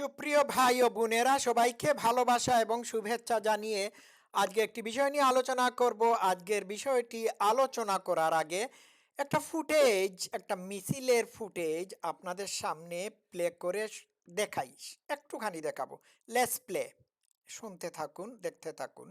সুপ্রিয় ভাই ও বোনেরা, সবাইকে ভালোবাসা এবং শুভেচ্ছা জানিয়ে আজকে একটি বিষয় নিয়ে আলোচনা করব। আজকের বিষয়টি আলোচনা করার আগে একটা ফুটেজ, একটা মিছিলের ফুটেজ আপনাদের সামনে প্লে করে দেখাই। একটুখানি দেখাবো। লেস প্লে শুনতে থাকুন, দেখতে থাকুন।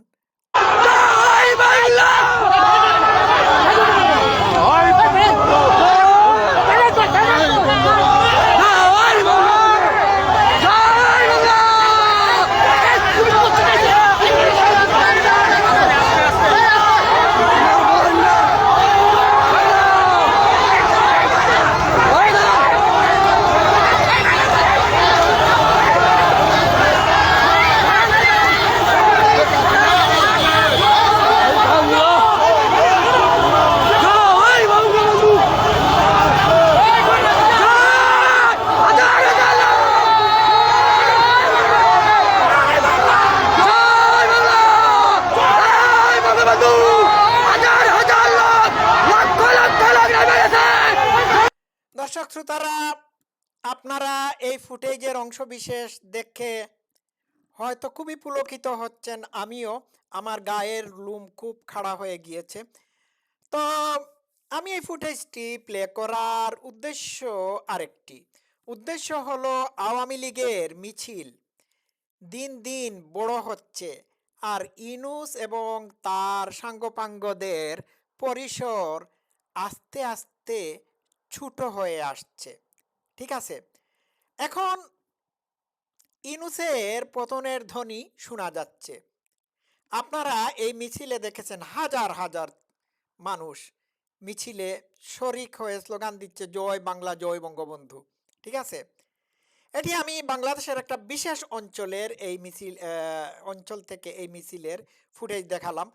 দর্শক শ্রোতারা, আপনারা এই ফুটেজের অংশ বিশেষ দেখে হয়তো খুবই পুলকিত হচ্ছেন আমিও। আমার গায়ের লুম খুব খাড়া হয়ে গিয়েছে। তো, আমি এই ফুটেজটি প্লে করার উদ্দেশ্য আরেকটি। উদ্দেশ্য হলো আওয়ামী লীগের মিছিল। দিন দিন বড় হচ্ছে আর ইনুস এবং তার সাঙ্গপাঙ্গদের পরিসর আস্তে আস্তে ছোট হয়ে আসছে। ঠিক আছে? এখন ইনুসের পতনের ধ্বনি শোনা যাচ্ছে। আপনারা এই মিছিলে দেখেছেন হাজার হাজার মানুষ মিছিলে শরিক হয়ে স্লোগান দিচ্ছে, জয় বাংলা, জয় বঙ্গবন্ধু। ঠিক আছে? এটি আমি বাংলাদেশের একটা বিশেষ অঞ্চলের এই মিছিল অঞ্চল থেকে এই মিছিলের ফুটেজ দেখালাম।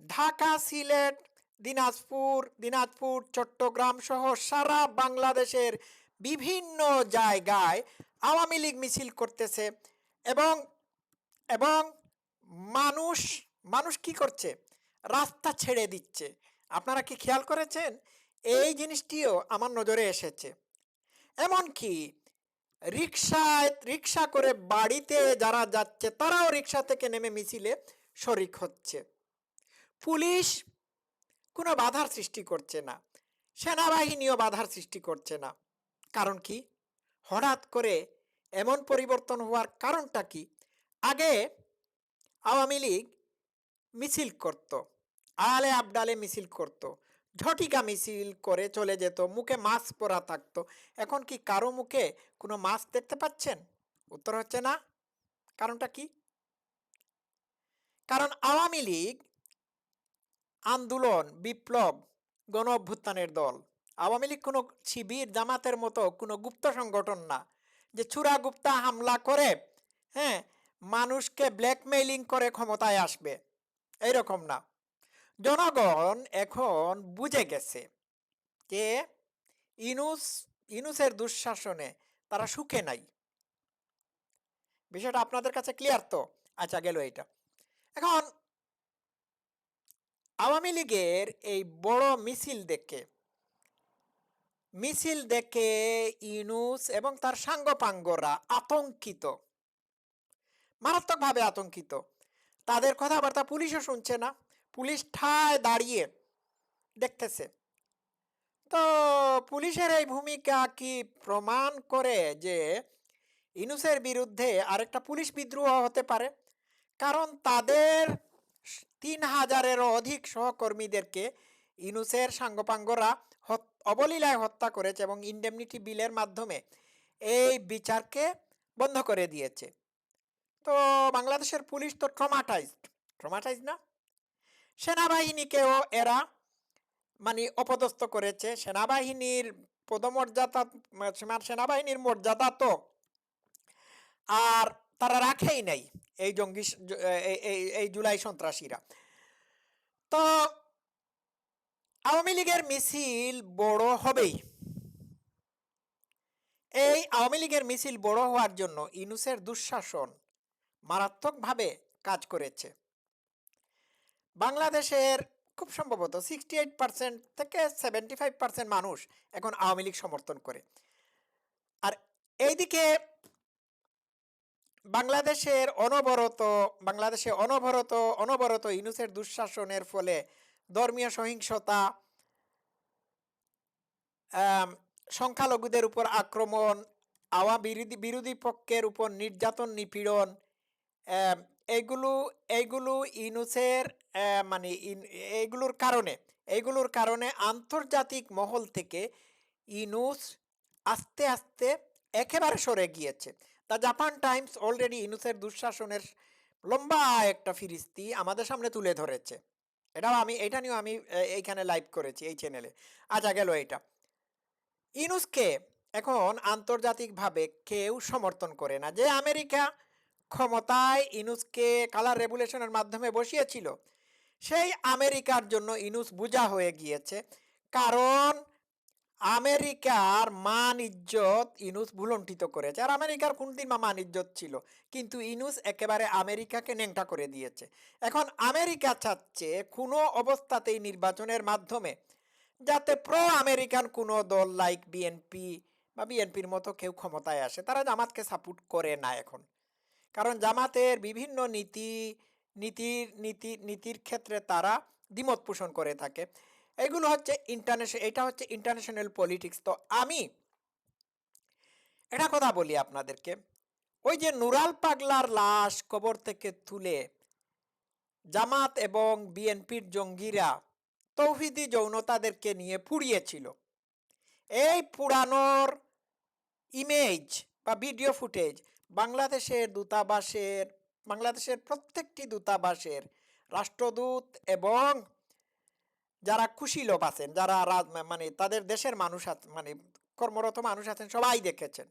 ঢাকা সিলেট দিনাজপুর দিনাজপুর, চট্টগ্রাম সহ সারা বাংলাদেশের বিভিন্ন জায়গায় আওয়ামী লীগ মিছিল করতেছে এবং এবং মানুষ মানুষ কি করছে? রাস্তা ছেড়ে দিচ্ছে। আপনারা কি খেয়াল করেছেন? এই জিনিসটিও আমার নজরে এসেছে। এমনকি রিক্সায় রিক্সা করে বাড়িতে যারা যাচ্ছে, তারাও রিক্সা থেকে নেমে মিছিলে শরিক হচ্ছে। পুলিশ কোনো বাধার সৃষ্টি করছে না। সেনাবাহিনীও বাধার সৃষ্টি করছে না। কারণ কি? হঠাৎ করে এমন পরিবর্তন হওয়ার কারণটা কি? আগে আওয়ামী লীগ মিছিল করত, আলে আবডালে মিছিল করত, ঝটিকা মিছিল করে চলে যেত, মুখে মাস্ক পরা থাকতো। এখন কি কারও মুখে কোনো মাস্ক দেখতে পাচ্ছেন? উত্তর হচ্ছে না। কারণটা কি? কারণ আওয়ামী লীগ আন্দোলন, বিপ্লব গণ অভ্যুত্থানের দল। আওয়ামী লীগ কোনো শিবির, জামাতের মতো কোনো গুপ্ত সংগঠন না। যে চূড়া গুপ্তা হামলা করে হ্যাঁ মানুষকে ব্ল্যাকমেইলিং করে ক্ষমতায় আসবে, এইরকম না। জনগণ এখন বুঝে গেছে যে ইনুস, ইনুসের দুঃশাসনে তারা সুখে নাই। বিষয়টা আপনাদের কাছে ক্লিয়ার তো? আচ্ছা গেল এটা এখন আওয়ামী লীগের এই বড় মিছিল দেখে মিছিল দেখে ইনুস এবং তার সাঙ্গপাঙ্গরা আতঙ্কিত। মারাত্মকভাবে আতঙ্কিত। তাদের কথাবার্তা পুলিশও শুনছে না। পুলিশ ঠায় দাঁড়িয়ে দেখতেছে। তো পুলিশের এই ভূমিকা কি প্রমাণ করে যে ইনুসের বিরুদ্ধে আরেকটা পুলিশ বিদ্রোহ হতে পারে? কারণ তাদের তিন হাজারেরও অধিক সহকর্মীদেরকে ইনুসের সাঙ্গপাঙ্গরা অবলীলায় হত্যা করেছে এবং ইন্ডেমনিটি বিলের মাধ্যমে এই বিচারকে বন্ধ করে দিয়েছে। তো বাংলাদেশের পুলিশ তো ট্রমাটাইজড ট্রমাটাইজ না? সেনাবাহিনীকেও এরা মানে অপদস্থ করেছে। সেনাবাহিনীর পদমর্যাদা, সেনাবাহিনীর মর্যাদা তো। আর তারা রাখেই নাই এই জঙ্গি এই- জুলাই সন্ত্রাসীরা। তো আওয়ামী লীগের মিছিল বড় হবেই। এই আওয়ামী লীগের মিছিল বড় হওয়ার জন্য ইনুসের দুঃশাসন মারাত্মকভাবে কাজ করেছে। বাংলাদেশের খুব সম্ভবত সিক্সটি এইট পার্সেন্ট থেকে সেভেন্টি ফাইভ পার্সেন্ট মানুষ এখন আওয়ামী লীগ সমর্থন করে। আর এইদিকে বাংলাদেশের অনবরত, বাংলাদেশে অনবরত অনবরত ইনুসের দুঃশাসনের ফলে ধর্মীয় সহিংসতা সংখ্যালঘুদের উপর আক্রমণ আওয়া বিরোধী বিরোধী পক্ষের উপর নির্যাতন, নিপীড়ন এইগুলো এইগুলো ইনুসের মানে এইগুলোর কারণে এইগুলোর কারণে আন্তর্জাতিক মহল থেকে ইনুস আস্তে আস্তে একেবারে সরে গিয়েছে। দ্য জাপান টাইমস অলরেডি ইনুসের দুঃশাসনের লম্বা একটা ফিরিস্তি আমাদের সামনে তুলে ধরেছে। এটাও আমি, এটা নিয়েও আমি এইখানে লাইভ করেছি, এই চ্যানেলে আচ্ছা গেল এটা ইনুসকে এখন আন্তর্জাতিকভাবে কেউ সমর্থন করে না যে আমেরিকা ক্ষমতায় ইনুসকে কালার রেগুলেশনের মাধ্যমে বসিয়েছিল। সেই আমেরিকার জন্য ইনুস বোঝা হয়ে গিয়েছে। কারণ আমেরিকার মান ইজ্জত ইনুস ভুলণ্ঠিত করেছে। আর আমেরিকার কোনদিন মান ইজ্জত ছিল। কিন্তু ইনুস একেবারে আমেরিকাকে ন্যাংটা করে দিয়েছে। এখন আমেরিকা চাচ্ছে কোনো অবস্থাতেই নির্বাচনের মাধ্যমে যাতে প্রো আমেরিকান কোনো দল লাইক বিএনপি বা বিএনপির মতো কেউ ক্ষমতায় আসে। তারা জামাতকে সাপোর্ট করে না এখন। কারণ জামাতের বিভিন্ন নীতি, নীতির নীতি, নীতির ক্ষেত্রে তারা দ্বিমত পোষণ করে থাকে। এগুলো হচ্ছে ইন্টারন্যাশনাল এটা হচ্ছে ইন্টারন্যাশনাল পলিটিক্স তো আমি এটা কথা বলি আপনাদেরকে। ওই যে নুরাল পাগলার লাশ কবর থেকে তুলে জামাত এবং বিএনপির জঙ্গিরা তৌহিদি যৌনতাদেরকে নিয়ে পুড়িয়েছিল। এই পুরানোর ইমেজ বা ভিডিও ফুটেজ বাংলাদেশের দূতাবাসের, বাংলাদেশের প্রত্যেকটি দূতাবাসের রাষ্ট্রদূত এবং যারা কুশীলভ আছেন, যারা মানে তাদের দেশের মানুষ মানে কর্মরত মানুষ আছেন, সবাই দেখেছেন।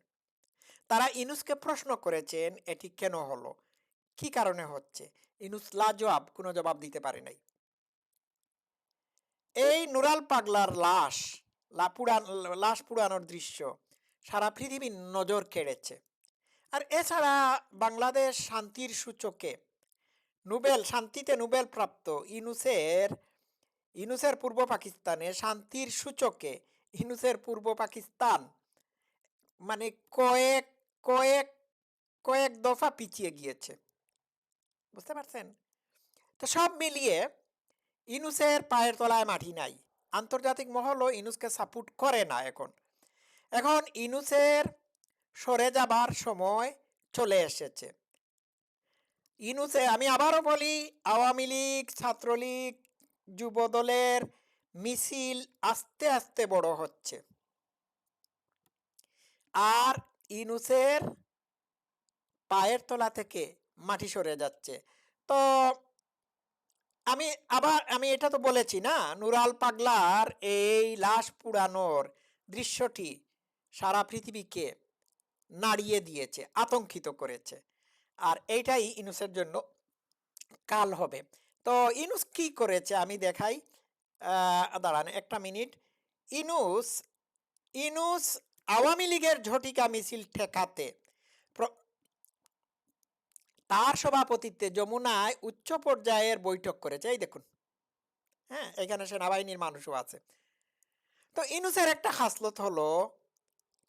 তারা ইনুসকে প্রশ্ন করেছেন, এটি কেন হলো? কি কারণে হচ্ছে? ইনুস লাজবাব, কোনো জবাব দিতে পারে নাই। এই নুরাল পাগলার লাশ পুরান, লাশ পুরানোর দৃশ্য সারা পৃথিবীর নজর কেড়েছে। আর এছাড়া বাংলাদেশ শান্তির সূচকে নোবেল, শান্তিতে নোবেল প্রাপ্ত ইনুসের ইনুসের পূর্ব পাকিস্তানে শান্তির সূচকে, ইনুসের পূর্ব পাকিস্তান মানে কয়েক কয়েক কয়েক দফা পিছিয়ে গিয়েছে। বুঝতে পারছেন? তো সব মিলিয়ে ইনুসের পায়ের তলায় মাটি নাই। আন্তর্জাতিক মহলও ইনুসকে সাপোর্ট করে না এখন। এখন ইনুসের সরে যাবার সময় চলে এসেছে। ইনুসে, আমি আবারও বলি, আওয়ামী লীগ, ছাত্রলীগ যুবদলের মিছিল আস্তে আস্তে বড় হচ্ছে। আর ইনুসের পায়ের তলা থেকে মাটি সরে যাচ্ছে। তো আমি আবার, আমি এটা তো বলেছি না, নুরাল পাগলার এই লাশ পুরানোর দৃশ্যটি সারা পৃথিবীকে নাড়িয়ে দিয়েছে, আতঙ্কিত করেছে। আর এইটাই ইনুসের জন্য কাল হবে। তো ইনুস কি করেছে? আমি দেখাই। দাঁড়ান একটা মিনিট। ইনুস ইনুস আওয়ামী লীগের ঝটিকা মিছিল ঠেকাতে তার সভাপতিত্বে যমুনায় উচ্চ পর্যায়ের বৈঠক করেছে। এই দেখুন। হ্যাঁ এখানে সেনাবাহিনীর মানুষও আছে। তো ইনুসের একটা হাসলত হলো,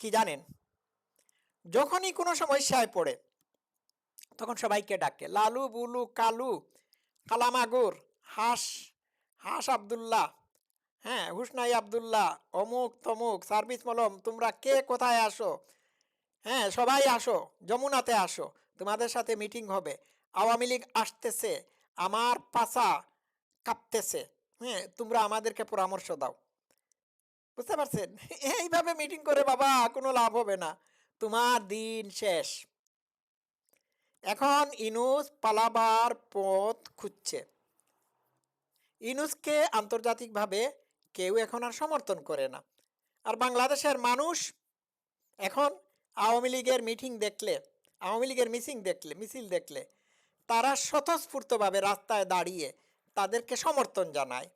কি জানেন? যখনই কোনো সমস্যায় পড়ে, তখন সবাইকে ডাকে, লালু, বুলু, কালু কালামাগুর হাস হাস আবদুল্লাহ হ্যাঁ হুসনাই আবদুল্লাহ, অমুক, তমুক সার্ভিস মলম, তোমরা কে কোথায় আসো? হ্যাঁ সবাই আসো, যমুনাতে আসো, তোমাদের সাথে মিটিং হবে। আওয়ামী লীগ আসতেছে, আমার পাশা কাঁপতেছে হ্যাঁ তোমরা আমাদেরকে পরামর্শ দাও। বুঝতে পারছেন? এইভাবে মিটিং করে বাবা, কোনো লাভ হবে না। তোমার দিন শেষ। এখন ইনুস পালাবার পথ খুঁজছে। ইনুসকে আন্তর্জাতিকভাবে কেউ এখন আর সমর্থন করে না। আর বাংলাদেশের মানুষ এখন আওয়ামী লীগের মিটিং দেখলে, আওয়ামী লীগের মিসিং দেখলে, মিছিল দেখলে, তারা স্বতঃস্ফূর্তভাবে রাস্তায় দাঁড়িয়ে তাদেরকে সমর্থন জানায়।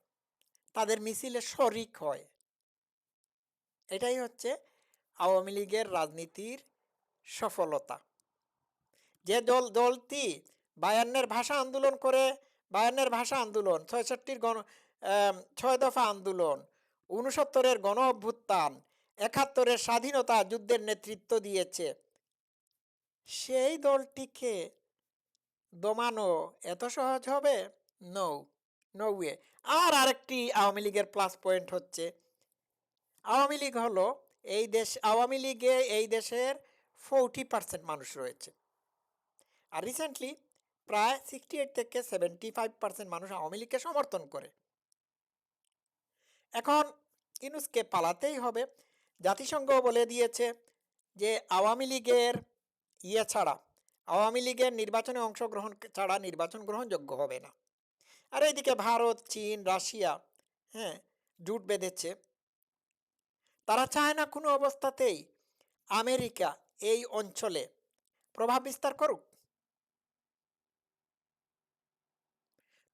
তাদের মিছিলে শরিক হয়। এটাই হচ্ছে আওয়ামী লীগের রাজনীতির সফলতা। যে দল, দলটি বায়ান্নের ভাষা আন্দোলন করে, বায়ান্নের ভাষা আন্দোলন, ছয়ষট্টির গণ ছয় দফা আন্দোলন উনসত্তরের গণ অভ্যুত্থান, একাত্তরের স্বাধীনতা যুদ্ধের নেতৃত্ব দিয়েছে। সেই দলটিকে দমানো এত সহজ হবে? নৌ নৌয়ে আর আরেকটি আওয়ামী লীগের প্লাস পয়েন্ট হচ্ছে। আওয়ামী লীগ হলো এই দেশ, আওয়ামী লীগে এই দেশের ফোর্টি পার্সেন্ট মানুষ রয়েছে। আর রিসেন্টলি প্রায় সিক্সটি এইট থেকে সেভেন্টি ফাইভ পার্সেন্ট মানুষ আওয়ামী লীগকে সমর্থন করে। এখন ইনুসকে পালাতেই হবে। জাতিসংঘ বলে দিয়েছে যে আওয়ামী লীগের ইয়ে ছাড়া, আওয়ামী লীগের নির্বাচনে অংশগ্রহণ ছাড়া নির্বাচন গ্রহণযোগ্য হবে না। আর এইদিকে ভারত, চীন, রাশিয়া হ্যাঁ জুট বেঁধেছে। তারা চায় না কোনো অবস্থাতেই আমেরিকা এই অঞ্চলে প্রভাব বিস্তার করুক।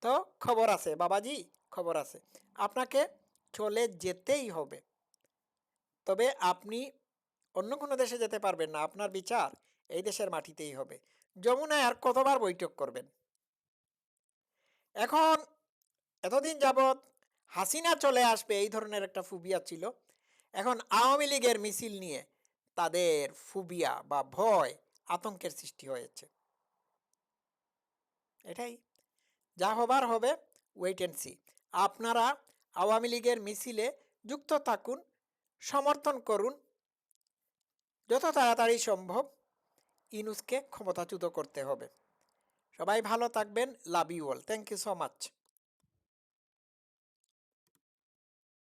তো খবর আছে, বাবাজি, খবর আছে। আপনাকে চলে যেতেই হবে। তবে আপনি অন্য কোনো দেশে যেতে পারবেন না, আপনার বিচার এই দেশের মাটিতেই হবে। যমুনায় আর কতবার বৈঠক করবেন? এখন এতদিন যাবৎ হাসিনা চলে আসবে, এই ধরনের একটা ফুবিয়া ছিল। এখন আওয়ামী লীগের মিছিল নিয়ে তাদের ফুবিয়া বা ভয়, আতঙ্কের সৃষ্টি হয়েছে। এটাই। যা হবার হবে ওয়েট অ্যান্ড সি আপনারা আওয়ামী লীগের মিছিলে যুক্ত থাকুন, সমর্থন করুন, যত তাড়াতাড়ি সম্ভব ইনুসকে ক্ষমতাচ্যুত করতে হবে। সবাই ভালো থাকবেন love you all thank you so much